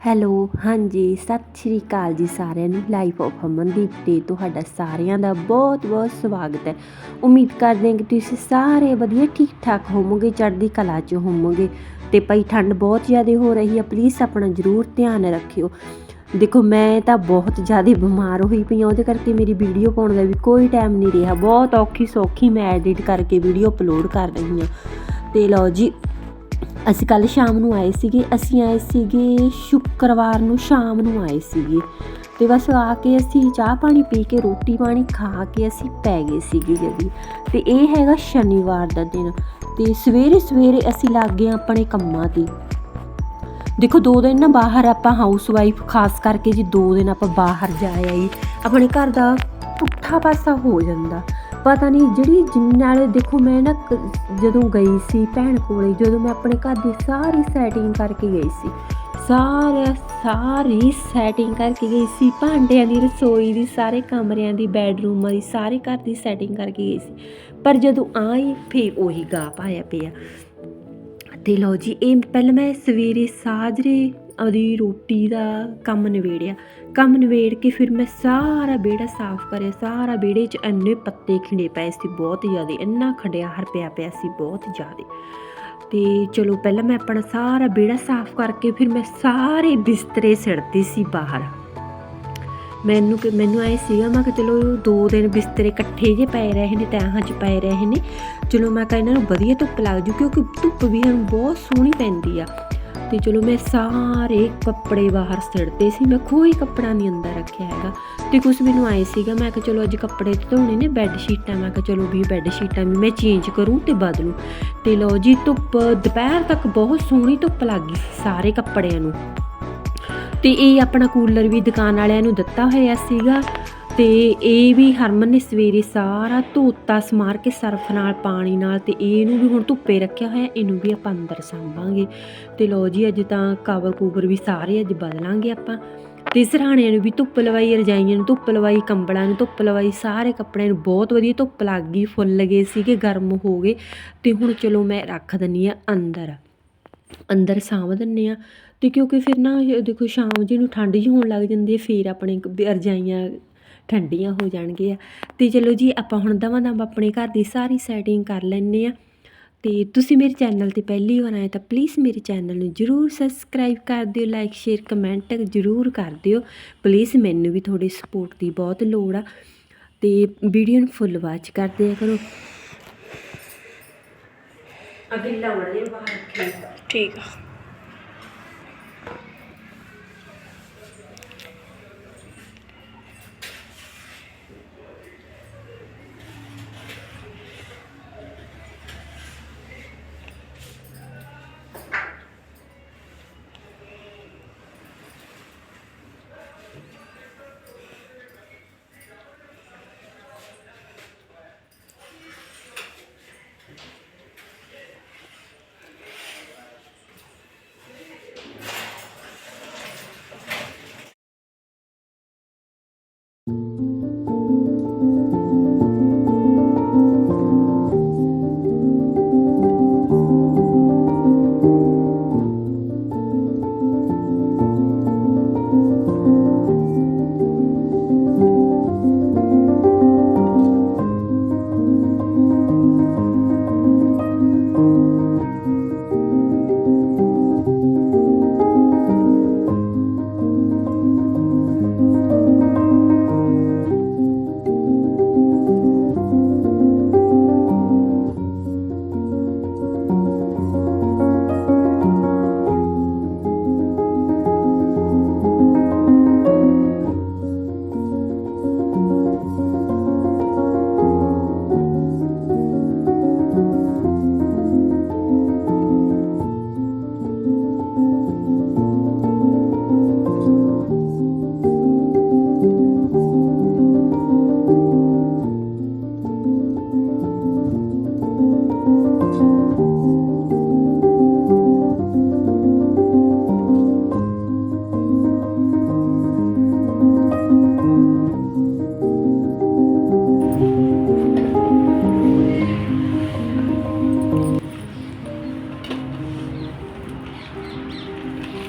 Hello, ਹਾਂਜੀ, ਸਤਿ ਸ਼੍ਰੀ ਅਕਾਲ ਜੀ ਸਾਰਿਆਂ ਨੂੰ। ਲਾਈਫ ਆਫ ਅਮਨਦੀਪ ਤੇ ਤੁਹਾਡਾ ਸਾਰਿਆਂ ਦਾ ਬਹੁਤ ਬਹੁਤ ਸਵਾਗਤ ਹੈ। ਉਮੀਦ ਕਰਦੇ ਹਾਂ ਕਿ ਤੁਸੀਂ ਸਾਰੇ ਵਧੀਆ ਠੀਕ ਠਾਕ ਹੋਵੋਗੇ, ਚੜ੍ਹਦੀ ਕਲਾ 'ਚ ਹੋਵੋਗੇ। ਤੇ ਭਾਈ, ਠੰਡ ਬਹੁਤ ਜ਼ਿਆਦਾ ਹੋ ਰਹੀ ਹੈ ਪਲੀਜ਼ ਆਪਣਾ ਜ਼ਰੂਰ ਧਿਆਨ ਰੱਖਿਓ। ਦੇਖੋ, ਮੈਂ ਤਾਂ ਬਹੁਤ ਜ਼ਿਆਦਾ ਬਿਮਾਰ ਹੋਈ ਪਈ ਹਾਂ, ਉਹਦੇ ਕਰਕੇ ਮੇਰੀ ਵੀਡੀਓ ਪਾਉਣ ਦਾ ਵੀ ਕੋਈ ਟਾਈਮ ਨਹੀਂ ਰਿਹਾ। ਬਹੁਤ ਔਖੀ ਸੌਖੀ ਮੈਂ ਐਡਿਟ ਕਰਕੇ ਵੀਡੀਓ ਅਪਲੋਡ ਕਰ ਰਹੀ ਹਾਂ। ਤੇ ਲਓ ਜੀ ਅਸੀਂ ਕੱਲ ਸ਼ਾਮ ਨੂੰ ਆਏ ਸੀਗੇ, ਅਸੀਂ ਆਏ ਸੀਗੇ ਸ਼ੁੱਕਰਵਾਰ ਨੂੰ ਸ਼ਾਮ ਨੂੰ ਆਏ ਸੀਗੇ। ਤੇ ਬਸ ਆ ਕੇ ਅਸੀਂ ਚਾਹ ਪਾਣੀ ਪੀ ਕੇ, ਰੋਟੀ ਪਾਣੀ ਖਾ ਕੇ ਅਸੀਂ ਪੈ ਗਏ ਸੀਗੇ ਜਦੀ। ਤੇ ਇਹ ਹੈਗਾ ਸ਼ਨੀਵਾਰ ਦਾ ਦਿਨ। ਤੇ ਸਵੇਰੇ ਸਵੇਰੇ ਅਸੀਂ ਲੱਗ ਗਏ ਆਪਣੇ ਕੰਮਾਂ ਤੇ। ਦੇਖੋ, ਦੋ ਦਿਨ ਨਾ ਬਾਹਰ ਆਪਾਂ ਹਾਊਸ ਵਾਈਫ ਖਾਸ ਕਰਕੇ ਜੀ ਦੋ ਦਿਨ ਆਪਾਂ ਬਾਹਰ ਜਾ ਆਈ ਆਪਣੇ ਘਰ ਦਾ ਪੁੱਠਾ ਪਾਸਾ ਹੋ ਜਾਂਦਾ। ਪਤਾ ਨਹੀਂ ਜਿਹੜੀ ਜਿੰਨ ਨਾਲੇ ਦੇਖੋ ਮੈਂ ਨਾ ਜਦੋਂ ਗਈ ਸੀ ਭੈਣ ਕੋਲੇ, ਜਦੋਂ ਮੈਂ ਆਪਣੇ ਘਰ ਦੀ ਸਾਰੀ ਸੈਟਿੰਗ ਕਰਕੇ ਗਈ ਸੀ। ਸਾਰਾ, ਸਾਰੀ ਸੈਟਿੰਗ ਕਰਕੇ ਗਈ ਸੀ। ਭਾਂਡਿਆਂ ਦੀ, ਰਸੋਈ ਦੀ, ਸਾਰੇ ਕਮਰਿਆਂ ਦੀ ਬੈੱਡਰੂਮਾਂ ਦੀ ਸਾਰੇ ਘਰ ਦੀ ਸੈਟਿੰਗ ਕਰਕੇ ਗਈ ਸੀ। ਪਰ ਜਦੋਂ ਆਈ, ਫੇਰ ਉਹੀ ਗਾ ਪਾਇਆ ਪਿਆ। ਤੇ ਲਓ ਜੀ, ਇਹ ਪਹਿਲਾਂ ਮੈਂ ਸਵੇਰੇ ਸਾਜਰੇ ਆਪਦੀ ਰੋਟੀ ਦਾ ਕੰਮ ਨਿਬੇੜਿਆ। ਕੰਮ ਨਿਬੇੜ ਕੇ ਫਿਰ ਮੈਂ ਸਾਰਾ ਵਿਹੜਾ ਸਾਫ਼ ਕਰਿਆ। ਸਾਰਾ ਵਿਹੜੇ 'ਚ ਇੰਨੇ ਪੱਤੇ ਖਿੰਡੇ ਪਏ ਸੀ, ਬਹੁਤ ਜ਼ਿਆਦਾ। ਇੰਨਾ ਖੰਡਿਆ ਹਰ ਪਿਆ ਪਿਆ ਸੀ, ਬਹੁਤ ਜ਼ਿਆਦਾ। ਤੇ ਚਲੋ ਪਹਿਲਾਂ ਮੈਂ ਆਪਣਾ ਸਾਰਾ ਵਿਹੜਾ ਸਾਫ਼ ਕਰਕੇ ਫਿਰ ਮੈਂ ਸਾਰੇ ਬਿਸਤਰੇ ਸਿੜਦੀ ਸੀ ਬਾਹਰ। ਮੈਨੂੰ ਕਿ, ਮੈਨੂੰ ਐ ਸੀਗਾ, ਮੈਂ ਕਿ ਚਲੋ ਦੋ ਦਿਨ ਬਿਸਤਰੇ ਇਕੱਠੇ ਜੇ ਪਏ ਰਹੇ ਨੇ ਤੈਹਾਂ 'ਚ ਪਏ ਰਹੇ ਨੇ। ਚਲੋ ਮੈਂ ਕਿਹਾ ਇਹਨਾਂ ਨੂੰ ਵਧੀਆ ਧੁੱਪ ਲੱਗ ਜੂ ਕਿਉਂਕਿ ਧੁੱਪ ਵੀ ਹੁਣ ਬਹੁਤ ਸੋਹਣੀ ਪੈਂਦੀ ਆ। ਤੇ ਚਲੋ ਮੈਂ ਸਾਰੇ ਕੱਪੜੇ ਬਾਹਰ ਸੜਦੇ ਸੀ, ਮੈਂ ਕੋਈ ਕੱਪੜਾ ਨਹੀਂ ਅੰਦਰ ਰੱਖਿਆ ਹੈਗਾ। ਤੇ ਕੁਝ ਮੈਨੂੰ ਆਏ ਸੀਗਾ, ਮੈਂ ਕਿਹਾ ਚਲੋ ਅੱਜ ਕੱਪੜੇ ਧੋਣੇ ਨੇ ਬੈੱਡ ਸ਼ੀਟਾਂ ਮੈਂ ਕਿਹਾ ਚਲੋ ਵੀ ਬੈੱਡ ਸ਼ੀਟਾਂ ਵੀ ਮੈਂ ਚੇਂਜ ਕਰੂੰ ਤੇ ਬਦਲੂੰ। ਤੇ ਲਓ ਜੀ, ਧੁੱਪ, ਦੁਪਹਿਰ ਤੱਕ ਬਹੁਤ ਸੋਹਣੀ ਧੁੱਪ ਲੱਗ ਗਈ ਸੀ ਸਾਰੇ ਕੱਪੜਿਆਂ ਨੂੰ। ਤੇ ਇਹ ਆਪਣਾ ਕੂਲਰ ਵੀ ਦੁਕਾਨ ਵਾਲਿਆਂ ਨੂੰ ਦਿੱਤਾ ਹੋਇਆ ਸੀਗਾ। ਤੇ ਇਹ ਵੀ ਹਰਮਨ ਨੇ ਸਵੇਰੇ ਸਾਰਾ ਧੋਤਾ ਸਮਾਰ ਕੇ ਸਰਫ ਨਾਲ, ਪਾਣੀ ਨਾਲ ਤੇ ਇਹਨੂੰ ਵੀ ਹੁਣ ਧੁੱਪੇ ਰੱਖਿਆ ਹੋਇਆ, ਇਹਨੂੰ ਵੀ ਆਪਾਂ ਅੰਦਰ ਸਾਂਭਾਂਗੇ। ਤੇ ਲਓ ਜੀ, ਅੱਜ ਤਾਂ ਕਵਰ ਕੂਵਰ ਵੀ ਸਾਰੇ ਅੱਜ ਬਦਲਾਂਗੇ ਆਪਾਂ। ਤੇ ਸਰਾਣਿਆਂ ਨੂੰ ਵੀ ਧੁੱਪ ਲਵਾਈ, ਰਜਾਈਆਂ ਨੂੰ ਧੁੱਪ ਲਵਾਈ, ਕੰਬਲਾਂ ਨੂੰ ਧੁੱਪ ਲਵਾਈ, ਸਾਰੇ ਕੱਪੜਿਆਂ ਨੂੰ ਬਹੁਤ ਵਧੀਆ ਧੁੱਪ ਲੱਗ ਗਈ, ਫੁੱਲ ਗਏ ਸੀਗੇ, ਗਰਮ ਹੋ ਗਏ। ਤੇ ਹੁਣ ਚਲੋ ਮੈਂ ਰੱਖ ਦਿੰਨੀ ਆ ਅੰਦਰ ਅੰਦਰ ਸਾਂਭ ਦਿੰਨੇ ਆ। ਤੇ ਕਿਉਂਕਿ ਫਿਰ ਨਾ ਦੇਖੋ, ਸ਼ਾਮ ਜੀ ਨੂੰ ਠੰਡ ਜਿਹੀ ਹੋਣ ਲੱਗ ਜਾਂਦੀ ਹੈ, ਫਿਰ ਆਪਣੇ ਰਜਾਈਆਂ ਠੰਡੀਆਂ ਹੋ ਜਾਣਗੀਆਂ। ਤੇ ਚਲੋ ਜੀ, ਆਪਾਂ ਹੁਣ ਦਵਾਂ ਦਮ ਆਪਣੇ ਘਰ ਦੀ ਸਾਰੀ ਸੈਟਿੰਗ ਕਰ ਲੈਂਦੇ ਆ ਤੇ ਤੁਸੀਂ ਮੇਰੇ ਚੈਨਲ ਤੇ ਪਹਿਲੀ ਵਾਰ ਆਏ ਤਾਂ ਪਲੀਜ਼ ਮੇਰੇ ਚੈਨਲ ਨੂੰ ਜਰੂਰ ਸਬਸਕ੍ਰਾਈਬ ਕਰ ਦਿਓ ਲਾਈਕ ਸ਼ੇਅਰ ਕਮੈਂਟ ਜਰੂਰ ਕਰ ਦਿਓ। ਪਲੀਜ਼ ਮੈਨੂੰ ਵੀ ਤੁਹਾਡੀ ਸਪੋਰਟ ਦੀ ਬਹੁਤ ਲੋੜ ਆ। ਤੇ ਵੀਡੀਓ ਨੂੰ ਫੁੱਲ ਵਾਚ ਕਰਦੇ ਦਿਆ ਕਰੋ। ਅਗੇ ਲਾਉਣੇ ਬਾਹਰ ਠੀਕ ਆ।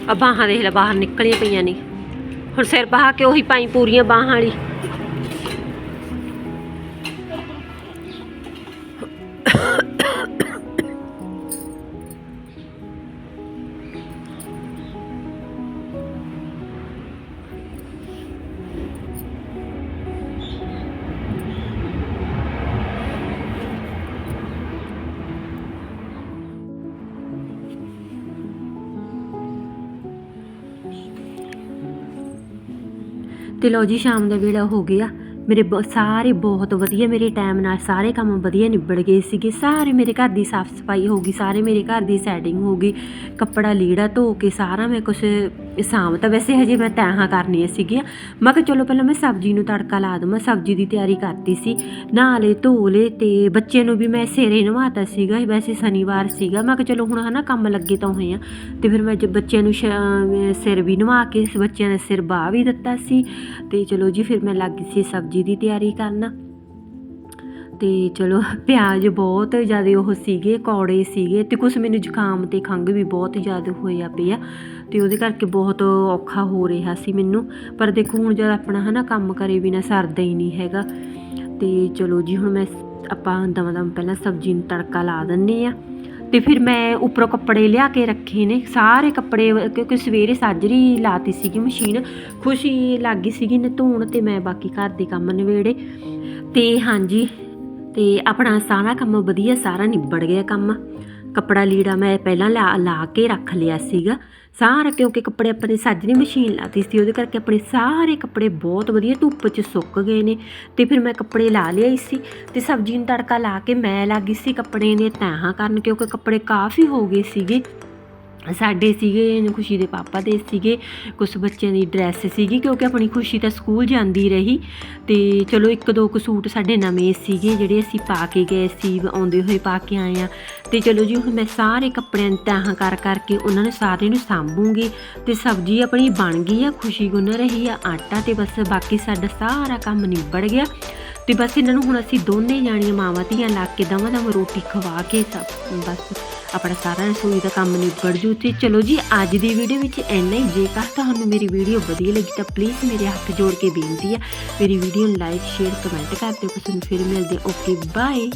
ਆ ਬਾਹਾਂ ਦੇਖ ਲੈ ਬਾਹਰ ਨਿਕਲੀਆਂ ਪਈਆਂ ਨੇ। ਹੁਣ ਸਿਰ ਬਹਾ ਕੇ ਉਹੀ ਪਾਈ ਪੂਰੀਆਂ ਬਾਹਾਂ ਵਾਲੀ। ਤੇ ਲਓ ਜੀ, ਸ਼ਾਮ ਦਾ ਵੇਲਾ ਹੋ ਗਿਆ। ਮੇਰੇ ਬ- ਸਾਰੇ ਬਹੁਤ ਵਧੀਆ ਮੇਰੇ ਟਾਈਮ ਨਾਲ ਸਾਰੇ ਕੰਮ ਵਧੀਆ ਨਿਬੜ ਗਏ ਸੀਗੇ। ਸਾਰੇ ਮੇਰੇ ਘਰ ਦੀ ਸਾਫ਼ ਸਫ਼ਾਈ ਹੋ ਗਈ, ਸਾਰੇ ਮੇਰੇ ਘਰ ਦੀ ਸੈਟਿੰਗ ਹੋ ਗਈ। ਕੱਪੜਾ ਲੀੜਾ ਧੋ ਕੇ ਸਾਰਾ ਮੈਂ ਕੁਛ ਸਾਂਭ ਤਾਂ ਵੈਸੇ ਹਜੇ ਮੈਂ ਤੈਹਾਂ ਕਰਨੀਆਂ ਸੀਗੀਆਂ। ਮੈਂ ਕਿਹਾ ਚਲੋ ਪਹਿਲਾਂ ਮੈਂ ਸਬਜ਼ੀ ਨੂੰ ਤੜਕਾ ਲਾ ਦਵਾਂ। ਸਬਜ਼ੀ ਦੀ ਤਿਆਰੀ ਕਰਤੀ ਸੀ। ਨਹਾ ਲਏ ਧੋ ਲਏ ਤੇ ਬੱਚੇ ਨੂੰ ਵੀ ਮੈਂ ਸੇਰੇ ਨਵਾਤਾ ਸੀਗਾ। ਵੈਸੇ ਸ਼ਨੀਵਾਰ ਸੀਗਾ। ਮੈਂ ਕਿਹਾ ਚਲੋ ਹੁਣ ਹਨਾ ਕੰਮ ਲੱਗੇ ਤਾਂ ਹੋਏ ਆ। ਤੇ ਫਿਰ ਮੈਂ ਜ ਬੱਚਿਆਂ ਨੂੰ ਸ਼- ਸਿਰ ਵੀ ਨਵਾ ਕੇ ਬੱਚਿਆਂ ਦਾ ਸਿਰ ਬਾਹ ਵੀ ਦਿੱਤਾ ਸੀ। ਤੇ ਚਲੋ ਜੀ, ਫਿਰ ਮੈਂ ਲੱਗ ਗਈ ਸੀ ਸਬਜ਼ੀ ਦੀ ਤਿਆਰੀ ਕਰਨ। ਤੇ ਚਲੋ ਪਿਆਜ਼ ਬਹੁਤ ਜ਼ਿਆਦਾ ਉਹ ਸੀਗੇ, ਕੌੜੇ ਸੀਗੇ ਤੇ ਕੁਛ ਮੈਨੂੰ ਜ਼ੁਕਾਮ ਤੇ ਖੰਘ ਵੀ ਬਹੁਤ ਜ਼ਿਆਦਾ ਹੋਇਆ ਪਿਆ ਤੇ ਉਹਦੇ ਕਰਕੇ ਬਹੁਤ ਔਖਾ ਹੋ ਰਿਹਾ ਸੀ ਮੈਨੂੰ। ਪਰ ਦੇਖੋ ਹੁਣ ਜਦ ਆਪਣਾ ਹਨਾ ਕੰਮ ਕਰੇ ਬਿਨਾ ਸਰਦਾ ਹੀ ਨਹੀਂ ਹੈਗਾ। ਤੇ ਚਲੋ ਜੀ ਹੁਣ ਮੈਂ ਆਪਾਂ ਦਮ ਦਮ ਪਹਿਲਾਂ ਸਬਜ਼ੀ ਨੂੰ ਤੜਕਾ ਲਾ ਦਿੰਨੇ ਆ। ਤੇ ਫਿਰ ਮੈਂ ਉੱਪਰੋਂ ਕੱਪੜੇ ਲਿਆ ਕੇ ਰੱਖੇ ਨੇ। ਸਾਰੇ ਕੱਪੜੇ ਕਿਉਂਕਿ ਸਵੇਰੇ ਸਾਜਰੀ ਲਾਤੀ ਸੀਗੀ ਮਸ਼ੀਨ। ਖੁਸ਼ੀ ਲੱਗ ਗਈ ਸੀਗੀ ਧੋਣ ਤੇ ਮੈਂ ਬਾਕੀ ਘਰ ਦੇ ਕੰਮ ਨਿਬੇੜੇ। ਤੇ ਹਾਂਜੀ ਤੇ ਆਪਣਾ ਸਾਰਾ ਕੰਮ ਵਧੀਆ, ਸਾਰਾ ਨਿਬੜ ਗਿਆ ਕੰਮ। ਕੱਪੜਾ ਲੀੜਾ ਮੈਂ ਪਹਿਲਾਂ ਲਾ ਲਾ ਕੇ ਰੱਖ ਲਿਆ ਸੀਗਾ। ਸਾਰਾ ਕਿਉਂਕਿ ਕੱਪੜੇ ਆਪਣੇ ਸਾਜਰੀ ਮਸ਼ੀਨ ਲਾਤੀ ਸੀ, ਉਹਦੇ ਕਰਕੇ ਆਪਣੇ ਸਾਰੇ ਕੱਪੜੇ ਬਹੁਤ ਵਧੀਆ ਧੁੱਪ 'ਚ ਸੁੱਕ ਗਏ ਨੇ। ਤੇ ਫਿਰ ਮੈਂ ਕੱਪੜੇ ਲਾ ਲਿਆਈ ਸੀ ਤੇ ਸਬਜ਼ੀ ਨੂੰ ਤੜਕਾ ਲਾ ਕੇ ਮੈਂ ਲੱਗੀ ਸੀ ਕੱਪੜੇ ਦੇ ਤੈਹਾਂ ਕਰਨ ਕਿਉਂਕਿ ਕੱਪੜੇ ਕਾਫੀ ਹੋ ਗਏ ਸੀਗੇ। ਸਾਡੇ ਸੀਗੇ ਖੁਸ਼ੀ ਦੇ ਪਾਪਾ ਦੇ ਸੀਗੇ ਕੁਝ ਬੱਚਿਆਂ ਦੀ ਡਰੈਸ ਸੀਗੀ, ਕਿਉਂਕਿ ਆਪਣੀ ਖੁਸ਼ੀ ਤਾਂ ਸਕੂਲ ਜਾਂਦੀ ਰਹੀ। ਤੇ ਚਲੋ ਇੱਕ ਦੋ ਕੁ ਸੂਟ ਸਾਡੇ ਨਵੇਂ ਸੀਗੇ, ਜਿਹੜੇ ਅਸੀਂ ਪਾ ਕੇ ਗਏ ਸੀ, ਆਉਂਦੇ ਹੋਏ ਪਾ ਕੇ ਆਏ ਆ। ਤੇ ਚਲੋ ਜੀ, ਹੁਣ ਮੈਂ ਸਾਰੇ ਕੱਪੜਿਆਂ ਨੂੰ ਕਰ ਕਰਕੇ ਉਹਨਾਂ ਨੂੰ ਸਾਰੇ ਨੂੰ ਸਾਂਭੂਗੀ ਤੇ ਸਬਜ਼ੀ ਆਪਣੀ ਬਣ ਗਈ ਆ, ਖੁਸ਼ੀ ਗੁੰਨ ਰਹੀ ਆ, ਆਟਾ ਤੇ ਬਸ ਬਾਕੀ ਸਾਡਾ ਸਾਰਾ ਕੰਮ ਨਿਬੜ ਗਿਆ। ਤੇ ਬਸ ਇਹਨਾਂ ਨੂੰ ਹੁਣ ਅਸੀਂ ਦੋਨੇ ਜਾਣੀਆਂ ਮਾਵਾਂ ਧੀਆਂ ਲਾ ਕੇ ਦਵਾਂ ਦਵਾਂ ਰੋਟੀ ਖਵਾ ਕੇ ਸਭ, ਬਸ। ਆਪਣਾ ਸਾਰਾ ਰਸੋਈ ਦਾ ਕੰਮ ਨਿਬੜ ਜੂ ਤੇ ਚਲੋ ਜੀ, ਅੱਜ ਦੀ ਵੀਡੀਓ ਵਿੱਚ ਇੰਨਾ ਹੀ। ਜੇਕਰ ਤੁਹਾਨੂੰ ਮੇਰੀ ਵੀਡੀਓ ਵਧੀਆ ਲੱਗੀ ਤਾਂ ਪਲੀਜ਼ ਮੇਰੇ ਹੱਥ ਜੋੜ ਕੇ ਬੇਨਤੀ ਹੈ ਮੇਰੀ ਵੀਡੀਓ ਨੂੰ ਲਾਈਕ ਸ਼ੇਅਰ ਕਮੈਂਟ ਕਰ ਦਿਓ। ਪਸੰਦ ਫਿਰ ਮਿਲਦੇ ਓਕੇ ਬਾਏ